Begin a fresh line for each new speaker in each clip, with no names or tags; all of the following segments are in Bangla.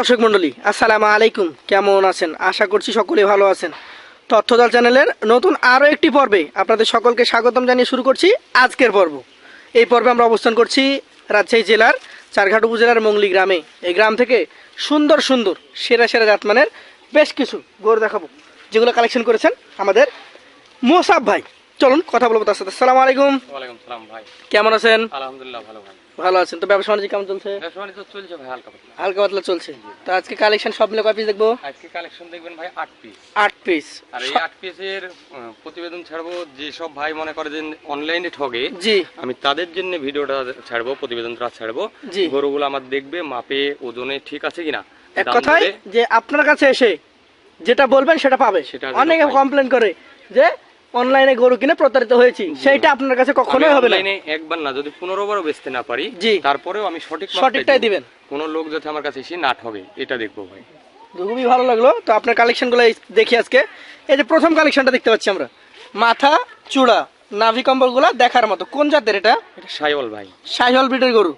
দর্শক মণ্ডলী, আসসালামু আলাইকুম। কেমন আছেন? আশা করছি সকলে ভালো আছেন। তথ্যদল চ্যানেলের নতুন আরও একটি পর্বে আপনাদের সকলকে স্বাগতম জানিয়ে শুরু করছি আজকের পর্ব। এই পর্বে আমরা অবস্থান করছি রাজশাহী জেলার চারঘাট উপজেলার মংলি গ্রামে। এই গ্রাম থেকে সুন্দর সুন্দর, সেরা সেরা জাতমানের বেশ কিছু গরু দেখাবো, যেগুলো কালেকশন করেছেন আমাদের মোসাব ভাই। চলুন কথা বলব তার সাথে। আলাইকুম।
ওয়ালাইকুম সালাম ভাই।
কেমন আছেন?
আলহামদুলিল্লাহ ভালো ভাই।
ভালো আছেন। তো ব্যবসা বাণিজ্য কেমন চলছে?
ব্যবসা বাণিজ্য চলছে ভাই হালকা পাতলা।
হালকা পাতলা চলছে। তো আজকে কালেকশন সব মিলে কয় পিস দেখব?
আজকে কালেকশন দেখবেন ভাই পিস
পিস
আর এই পিসের প্রতিবেদন ছাড়বো যেসব ভাই মনে করে যে অনলাইনে ঠগে
জি।
আমি তাদের জন্য ভিডিওটা ছাড়বো প্রতিবেদনটা ছাড়বো। গরুগুলো আমার দেখবে মাপে ওজনে ঠিক আছে কিনা?
এক কথায় যে আপনার কাছে এসে যেটা বলবেন সেটা পাবে।
সেটা
অনেকে কমপ্লেন করে যে অনলাইনে গরু কিনে প্রতারিত হয়েছি সেইটা আপনার কাছে কখনোই হবে না।
একবার না যদি পনেরো বারও বেচতে না পারি
জি।
তারপরেও আমি সঠিক
সঠিকটাই দিবেন।
কোনো লোক যাতে আমার কাছে এসে না ঠগে এটা দেখব ভাই।
খুবই ভালো লাগল। তো আপনার কালেকশনগুলো দেখি আজকে। এই যে প্রথম কালেকশনটা দেখতে পাচ্ছি আমরা। মাথা চূড়া নাভি কম্বলগুলো দেখার মতো। কোন জাতের এটা?
সাইহল ভাই।
সাইহল ব্রিডের গরু?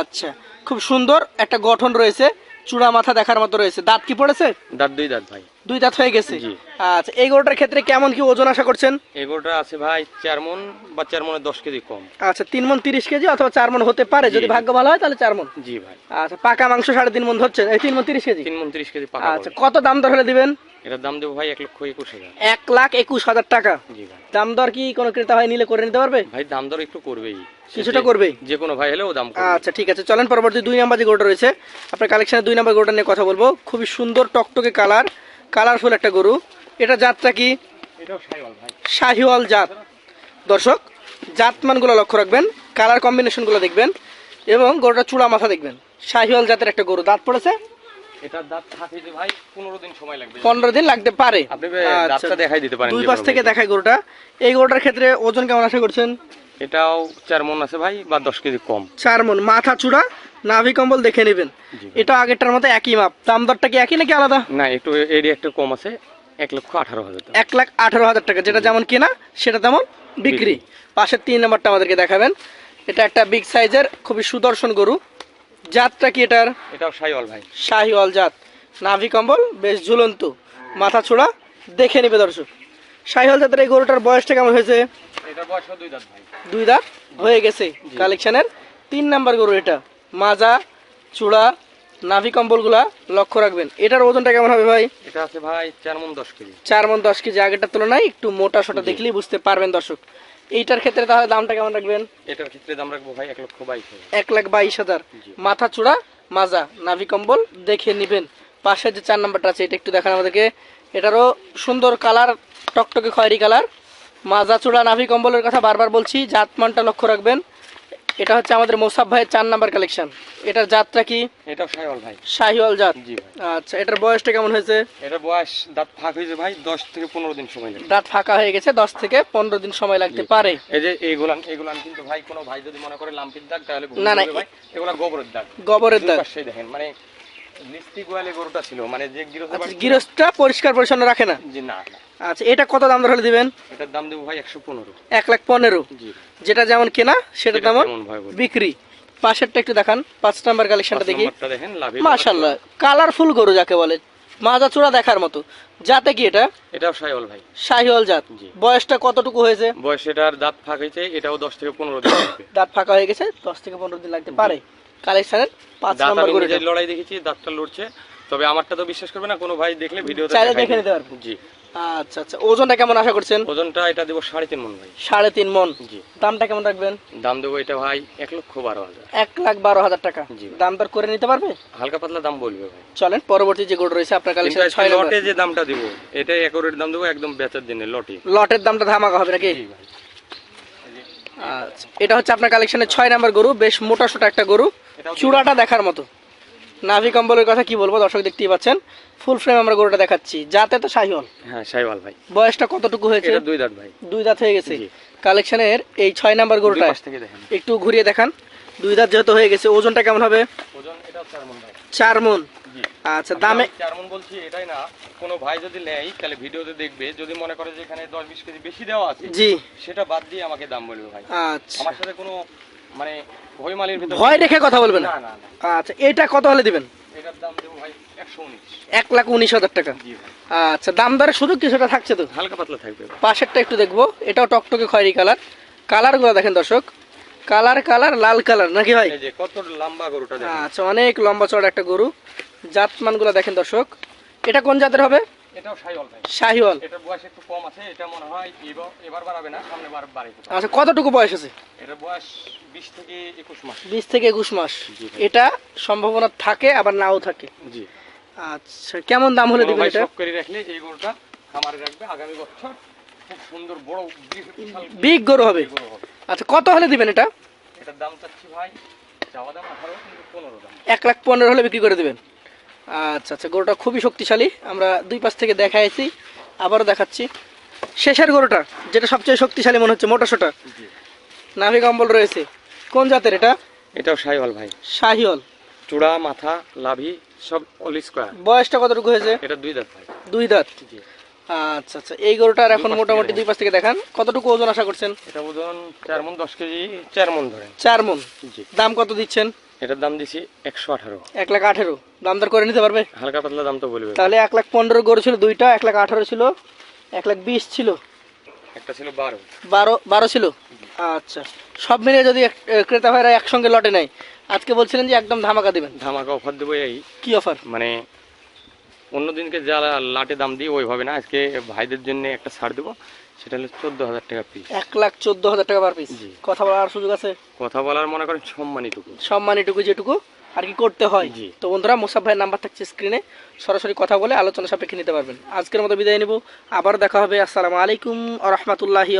আচ্ছা। খুব সুন্দর একটা গঠন রয়েছে। চূড়া মাথা দেখার মতো রয়েছে। দাঁত কি পড়েছে?
দাঁত দুই দাঁত ভাই।
দুই দাঁত হয়ে গেছে।
জি।
আচ্ছা এই গরুটার ক্ষেত্রে কেমন কি ওজন আশা করছেন?
এগোটা আছে ভাই চার মন বা চার মনে দশ কেজি কম।
আচ্ছা তিন মন তিরিশ কেজি অথবা চার মন হতে পারে যদি
জি।
ভাগ্য ভালো হয় তাহলে চার মন।
জি ভাই।
আচ্ছা পাকা মাংস সাড়ে তিন মন ধরছে এই তিন মন তিরিশ কেজি?
তিন মন তিরিশ কেজি পাকা
আচ্ছা কত দাম দর হলে দিবেন?
এটার দাম দেবো ভাই এক লক্ষ একুশ হাজার।
এক লাখ একুশ হাজার টাকা।
জি ভাই।
দাম দর কি কোনো ক্রেতা ভাই নিলে করে নিতে পারবে?
ভাই দাম দর একটু করবেই।
কিছুটা
যে-
করবেই?
যে কোনো ভাই হলেও দাম করবে।
আচ্ছা ঠিক আছে চলেন পরবর্তী দুই নাম্বার যে গরুটা রয়েছে। আপনার কালেকশনে দুই নাম্বার গরুটা নিয়ে কথা বলব। খুবই সুন্দর টকটকে কালার। কালারফুল একটা গরু। এটা জাতটা কি? শাহিওয়াল জাত। দর্শক জাতমানগুলো লক্ষ্য রাখবেন কালার কম্বিনেশনগুলো দেখবেন এবং গরুটা চূড়া মাথা দেখবেন। শাহিওয়াল জাতের একটা গরু। দাঁত পড়েছে?
পনেরো দিন
লাগতে পারে। আচ্ছা। দুই পাশ থেকে দেখায় গরুটা। এই গরুটার ক্ষেত্রে ওজন কেমন আশা করছেন?
এটাও চার মন আছে ভাই বা দশ কেজি কম।
চার মন মাথা চূড়া নাভি কম্বল দেখে নেবেন। এটা আগেরটার মতো একই মাপ। দাম দরটা কি একই নাকি আলাদা?
না একটু এরিয়া একটু কম আছে এক লক্ষ আঠারো হাজার টাকা।
এক লাখ আঠারো হাজার টাকা যেটা যেমন কেনা সেটা তেমন বিক্রি। পাশের তিন নম্বরটা আমাদেরকে দেখাবেন। এটা একটা বিগ সাইজের খুবই সুদর্শন গরু। জাতটা কি এটার?
এটাও সাইওয়াল ভাই।
শাহিওয়াল জাত। নাভি কম্বল বেশ ঝুলন্ত। মাথা ছোড়া দেখে নেবে দর্শক। শাহিওয়াল জাতের এই গরুটার বয়সটা কেমন হয়েছে?
দুই দাঁত ভাই।
দুই দাঁত? হয়ে গেছে কালেকশনের। তিন নাম্বার গরু এটা। মাজা চূড়া নাভি কম্বলগুলা লক্ষ্য রাখবেন। এটার ওজনটা কেমন হবে ভাই?
এটা আছে ভাই চার মন দশ কেজি।
চার মন দশ কেজি। আগেরটার তুলনায় একটু মোটা সোটা দেখলেই বুঝতে পারবেন দর্শক। এইটার ক্ষেত্রে তাহলে দামটা কেমন রাখবেন?
এটার ক্ষেত্রে দাম রাখব ভাই এক লক্ষ বাইশ
এক লাখ বাইশ হাজার। মাথা চূড়া মাজা নাভি কম্বল দেখে নিবেন। পাশের যে চার নাম্বারটা আছে এটা একটু দেখান আমাদেরকে। এটারও সুন্দর কালার টকটকে খয়েরি কালার। মাজা চূড়া নাভি কম্বলের কথা বারবার বলছি জাতমানটা লক্ষ্য রাখবেন। এটা হচ্ছে আমাদের মোসাফ ভাইয়ের চার নাম্বার কালেকশন। এটার জাতটা কি?
এটাও সাইওয়াল ভাই।
শাহিওয়াল জাত।
জি ভাই।
আচ্ছা এটার বয়সটা কেমন হয়েছে?
এটা বয়স দাঁত ফাঁক হয়েছে ভাই দশ থেকে পনেরো দিন সময় লাগবে।
দাঁত ফাঁকা হয়ে গেছে দশ থেকে পনেরো দিন সময় লাগতে পারে।
এই যে এইগুলান এইগুলান কিন্তু ভাই কোনো ভাই যদি মনে করে লাম্পির দাগ তাহলে
না, না,
এগুলা গোবরের দাগ।
গোবরের দাগ।
পাশেই দেখেন মানে গরুটা ছিল মানে যে গৃহস্থ
আচ্ছা গৃহস্থটা পরিষ্কার পরিচ্ছন্ন রাখে না?
জি না। না।
আচ্ছা এটা কত দাম ধরে দিবেন?
এটার দাম দেবো ভাই একশো পনেরো।
এক লাখ পনেরো। যেটা যেমন কেনা সেটা তেমন
কেমন ভাই বলুন?
বিক্রি। পাশেরটা একটু দেখান পাঁচ নাম্বার কালেকশনটা দেখি।
নম্বরটা দেখেন লাভে
মাশাল্লাহ কালারফুল গরু যাকে বলে। মাজা চূড়া দেখার মতো। যাতে কি এটা?
এটাও সাইওয়াল ভাই।
শাহিওয়াল জাত। বয়সটা কতটুকু হয়েছে?
বয়স এটার দাঁত ফাঁক হয়েছে এটাও দশ থেকে পনেরো দিন
দাঁত ফাঁকা হয়ে গেছে দশ থেকে পনেরো দিন লাগতে পারে। কালেকশনের পাঁচ নাম্বার গরু
লড়াই দেখেছি দাঁতটা লড়ছে। তবে আমারটা তো বিশ্বাস করবে না কোনো ভাই দেখলে ভিডিওতে
চাইলে দেখে নিতে পারবে।
জি।
আচ্ছা আচ্ছা ওজনটা কেমন আশা করছেন?
ওজনটা এটা দেবো সাড়ে তিন মন ভাই।
সাড়ে তিন মন।
জি।
দামটা কেমন রাখবেন?
দাম দেবো এটা ভাই এক লক্ষ বারো হাজার।
এক লাখ বারো হাজার টাকা।
জি।
দাম দর করে নিতে পারবে?
হালকা পাতলা দাম বলবে ভাই।
চলেন পরবর্তী যে গরু রয়েছে আপনার কালেকশন ছয় নম্বর।
লটে যে দামটা দিব এটা একরের দাম দেবো একদম বেচার জন্য লটে।
লটের দামটা ধামাকা হবে নাকি? আচ্ছা এটা হচ্ছে আপনার কালেকশনের ছয় নাম্বার গরু বেশ মোটা সোটা একটা গরু। চূড়াটা দেখার মতো। নাভি কম্বলের কথা কি বলব দর্শক দেখতেই পাচ্ছেন। ফুল ফ্রেম আমরা গরুটা দেখাচ্ছি। যাতে তো শাহিওয়াল
হ্যাঁ সাইওয়াল ভাই।
বয়সটা কতটুকু হয়েছে?
এটা দুই দাঁত ভাই।
দুই দাঁত হয়ে গেছে। কালেকশনের এই ছয় নাম্বার গরুটা একটু ঘুরিয়ে দেখান। দুই দাঁত যেহেতু হয়ে গেছে ওজনটা কেমন হবে?
ওজন এটাও চার মন ভাই।
চার মন। আচ্ছা দামে
আমি চার মন বলছি এটাই না। কোনো ভাই যদি নেয় তাহলে ভিডিওতে দেখবে। যদি মনে করে যে এখানে দশ বিশ কেজি বেশি দেওয়া আছে
জি।
সেটা বাদ দিয়ে আমাকে দাম বলবে ভাই।
আচ্ছা।
আমার সাথে কোনো মানে ভয়মালির ভিতর
ভয় রেখে কথা বলবেন
না?
না আচ্ছা এটা কত হলে দিবেন?
এটার দাম দেবো ভাই একশো উনিশ।
এক লাখ উনিশ হাজার টাকা। আচ্ছা দাম দরের সুযোগ কিছুটা থাকছে তো?
হালকা পাতলা থাকবে
পাশেরটা একটু দেখব। এটাও টকটকে খয়েরি কালার। কালারগুলো দেখেন দর্শক। কালার কালার লাল কালার নাকি ভাই?
কত লম্বা গরুটা
আচ্ছা অনেক লম্বা চড়া একটা গরু। জাতমানগুলো দেখেন দর্শক। এটা কোন জাতের হবে?
এটাও ভাই।
শাহিওয়াল
এটার বয়স একটু কম আছে এটা মনে হয় এবার বাড়াবে না সামনে বার বাড়াইতে
আচ্ছা কতটুকু বয়স আছে?
বয়স বিশ থেকে একুশ মাস।
বিশ থেকে একুশ মাস।
জি
এটা সম্ভাবনা থাকে আবার নাও থাকে।
জি।
আচ্ছা কেমন দাম হলে দিবেন এটা?
শখ করে রাখলে এই গরুটা খামারে রাখবে। আগামী বছর খুব সুন্দর বড়
বিগ গরু হবে। আচ্ছা কত হলে দিবেন এটা?
এটার দাম চাচ্ছি ভাই চাওয়া দাম আঠারো কিন্তু পনেরো দাম।
এক লাখ পনেরো হলে বিক্রি করে দিবেন। আচ্ছা আচ্ছা গরুটা খুবই শক্তিশালী। আমরা দুই পাশ থেকে দেখাইছি আবারও দেখাচ্ছি। শেষের গরুটা যেটা সবচেয়ে শক্তিশালী মনে হচ্ছে মোটা সোটা নাভি কম্বল রয়েছে। কোন জাতের এটা?
এটাও সাইওয়াল ভাই।
শাহিওল
চূড়া মাথা লাভি সব অল স্কোয়ার
বয়সটা কতটুকু হয়েছে?
এটা দুই দাঁত ভাই।
দুই দাঁত আচ্ছা আচ্ছা এই গরুটার এখন মোটামুটি দুই পাশ থেকে দেখান। কতটুকু ওজন আশা করছেন?
এটা ওজন চার মন দশ কেজি চার মন ধরেন।
চার মন।
জি।
দাম কত দিচ্ছেন?
এটার দাম দিছি একশো আঠারো।
এক লাখ আঠেরো। দাম দর করে নিতে পারবে?
হালকা পাতলা দাম তো বলবে।
তাহলে এক লাখ পনেরো গরু ছিল দুইটা এক লাখ আঠারো ছিল এক লাখ বিশ ছিল।
একটা ছিল বারো।
বারো বারো ছিল? আচ্ছা। সব মিলিয়ে যদি ক্রেতা ভাইরা একসঙ্গে লটে নেয় আজকে বলছিলেন যে একদম ধামাকা দিবেন।
ধামাকা অফার দেবো এই।
কি অফার
মানে অন্য দিনকে যা লাটে দাম দিই ওইভাবে না। আজকে ভাইদের জন্য একটা ছাড় দেবো। সেটা হলো চোদ্দ হাজার টাকা পিস
এক লাখ চোদ্দ হাজার টাকা পার পিস কথা বলার সুযোগ আছে?
কথা বলার মনে করেন সম্মানিটুকু।
সম্মানিটুকু যেটুকু আর কি করতে হয়। তো বন্ধুরা মোসাফ ভাইয়ের নাম্বার থাকছে স্ক্রিনে সরাসরি কথা বলে আলোচনা সাপেক্ষে নিতে পারবেন। আজকের মতো বিদায় নিব। আবার দেখা হবে। আসসালামু আলাইকুম আ রহমতুল্লাহি